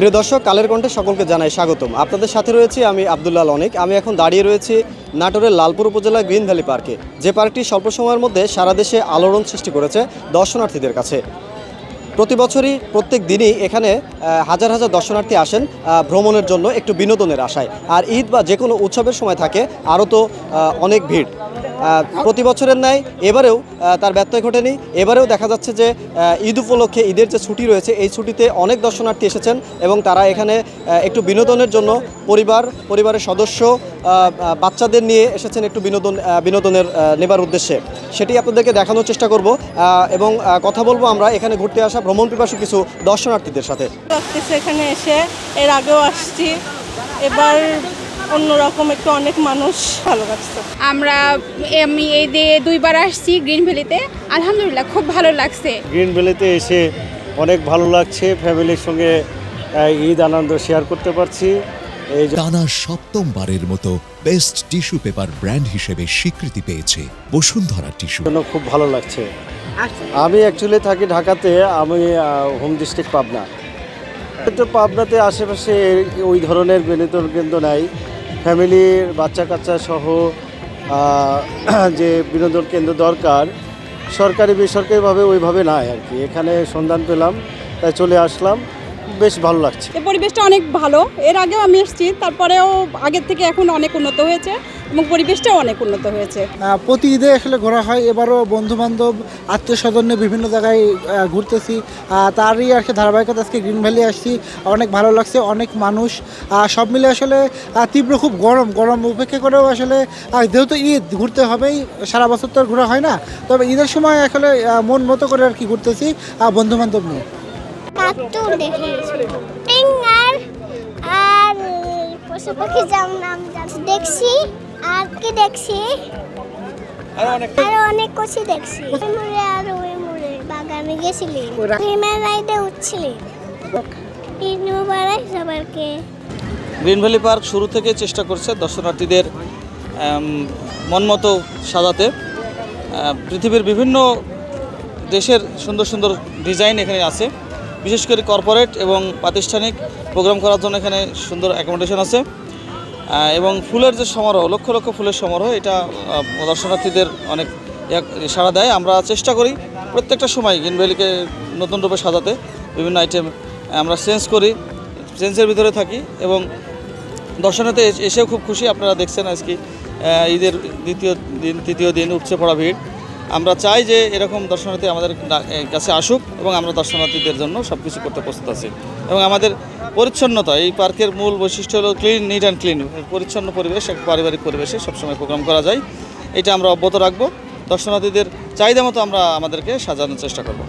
প্রিয় দর্শক, কালের কণ্ঠে সকলকে জানাই স্বাগতম। আপনাদের সাথে রয়েছি আমি আবদুল্লাহ অনেক আমি এখন দাঁড়িয়ে রয়েছি নাটোরের লালপুর উপজেলা গ্রিন ভ্যালি পার্কে, যে পার্কটি স্বল্প সময়ের মধ্যে সারা দেশে আলোড়ন সৃষ্টি করেছে দর্শনার্থীদের কাছে। প্রতি বছরই, প্রত্যেক দিনই এখানে হাজার হাজার দর্শনার্থী আসেন ভ্রমণের জন্য একটু বিনোদনের আশায়। আর ঈদ বা যে কোনো উৎসবের সময় থাকে, আরও তো অনেক ভিড়। প্রতি বছরের ন্যায় এবারেও তার ব্যত্যয় ঘটেনি। এবারেও দেখা যাচ্ছে যে ঈদ উপলক্ষে ঈদের যে ছুটি রয়েছে, এই ছুটিতে অনেক দর্শনার্থী এসেছেন এবং তারা এখানে একটু বিনোদনের জন্য পরিবার, পরিবারের সদস্য বাচ্চাদের নিয়ে এসেছেন একটু বিনোদন বিনোদনের নেবার উদ্দেশ্যে। সেটি আপনাদেরকে দেখানোর চেষ্টা করব এবং কথা বলব আমরা এখানে ঘুরতে আসা ভ্রমণ পিপাসু কিছু দর্শনার্থীদের সাথে। এখানে এসে, এর আগেও আসছি। এবার অন্যরকম একটু অনেক মানুষ ভালো লাগছে। আমরা আমি এই দিয়ে দুইবার আসছি গ্রিন ভ্যালিতে। আলহামদুলিল্লাহ খুব ভালো লাগছে। গ্রিন ভ্যালিতে এসে অনেক ভালো লাগছে ফ্যামিলির সঙ্গে ঈদ আনন্দ শেয়ার করতে পারছি। এই যে টানা সপ্তমবারের মতো বেস্ট টিস্যু পেপার ব্র্যান্ড হিসেবে স্বীকৃতি পেয়েছে বসুন্ধরা টিস্যু। জন্য খুব ভালো লাগছে। আমি অ্যাকচুয়ালি থাকি ঢাকাতে আমি হোম ডিস্ট্রিক্ট পাবনা। তো পাবনাতে আশেপাশে ওই ধরনের বিনোদন কেন্দ্র নাই। ফ্যামিলির বাচ্চা কাচ্চা সহ যে বিনোদন কেন্দ্র দরকার, সরকারি বেসরকারিভাবে ওইভাবে নাই আর কি। এখানে সন্ধান পেলাম, তাই চলে আসলাম। বেশ ভালো লাগছে। পরিবেশটা অনেক ভালো। এর আগেও আমি এসেছি, তারপরেও আগের থেকে এখন অনেক উন্নত হয়েছে। এবং পরিবেশটাও অনেক উন্নত হয়েছে। প্রতি ঈদে আসলে ঘোরা হয় এবারও বন্ধু বান্ধব আত্মীয় স্বজন নিয়ে বিভিন্ন জায়গায় ঘুরতেছি। তারই আর কি ধারাবাহিকতা আজকে গ্রিন ভ্যালি আসছি। অনেক ভালো লাগছে অনেক মানুষ। সব মিলে আসলে তীব্র খুব গরম। গরম উপেক্ষা করেও আসলে যেহেতু ঈদ ঘুরতে হবেই। সারা বছর তো আর ঘোরা হয় না। তবে ঈদের সময় আসলে মন মতো করে আর কি ঘুরতেছি বন্ধু বান্ধব নিয়ে। কার্টুন দেখেছি আর পশু পাখি যার নাম জানি দেখছি। আর অনেক কিছু দেখছি। মোড়ে আর ওই মোড়ে বাগানে গেছিলি। হিমের রাইডে উঠছিলি। ঈদ মুবারক সবাইকে গ্রিন ভ্যালি পার্ক শুরু থেকে চেষ্টা করছে দর্শনার্থীদের মনমতো সাজাতে। পৃথিবীর বিভিন্ন দেশের সুন্দর সুন্দর ডিজাইন এখানে আছে। বিশেষ করে কর্পোরেট এবং প্রাতিষ্ঠানিক প্রোগ্রাম করার জন্য এখানে সুন্দর অ্যাকোমোডেশন আছে। এবং ফুলের যে সমারোহ, লক্ষ লক্ষ ফুলের সমারোহ, এটা দর্শনার্থীদের অনেক সাড়া দেয়। আমরা চেষ্টা করি প্রত্যেকটা সময় গ্রিন ভ্যালিকে নতুন রূপে সাজাতে। বিভিন্ন আইটেম আমরা চেঞ্জ করি চেঞ্জের ভিতরে থাকি এবং দর্শনার্থী এস- এসেও খুব খুশি। আপনারা দেখছেন আজকে ঈদের দ্বিতীয় দিন, তৃতীয় দিন উপচে পড়া ভিড়। আমরা চাই যে এরকম দর্শনার্থী আমাদের কাছে আসুক এবং আমরা দর্শনার্থীদের জন্য সব কিছু করতে প্রস্তুত আছি। এবং আমাদের পরিচ্ছন্নতা, এই পার্কের মূল বৈশিষ্ট্য হলো ক্লিন নিট অ্যান্ড ক্লিন পরিচ্ছন্ন পরিবেশ, এক পারিবারিক পরিবেশে সবসময় প্রোগ্রাম করা যায়। এটা আমরা অব্যাহত রাখব। দর্শনার্থীদের চাহিদা মতো আমরা আমাদেরকে সাজানোর চেষ্টা করব।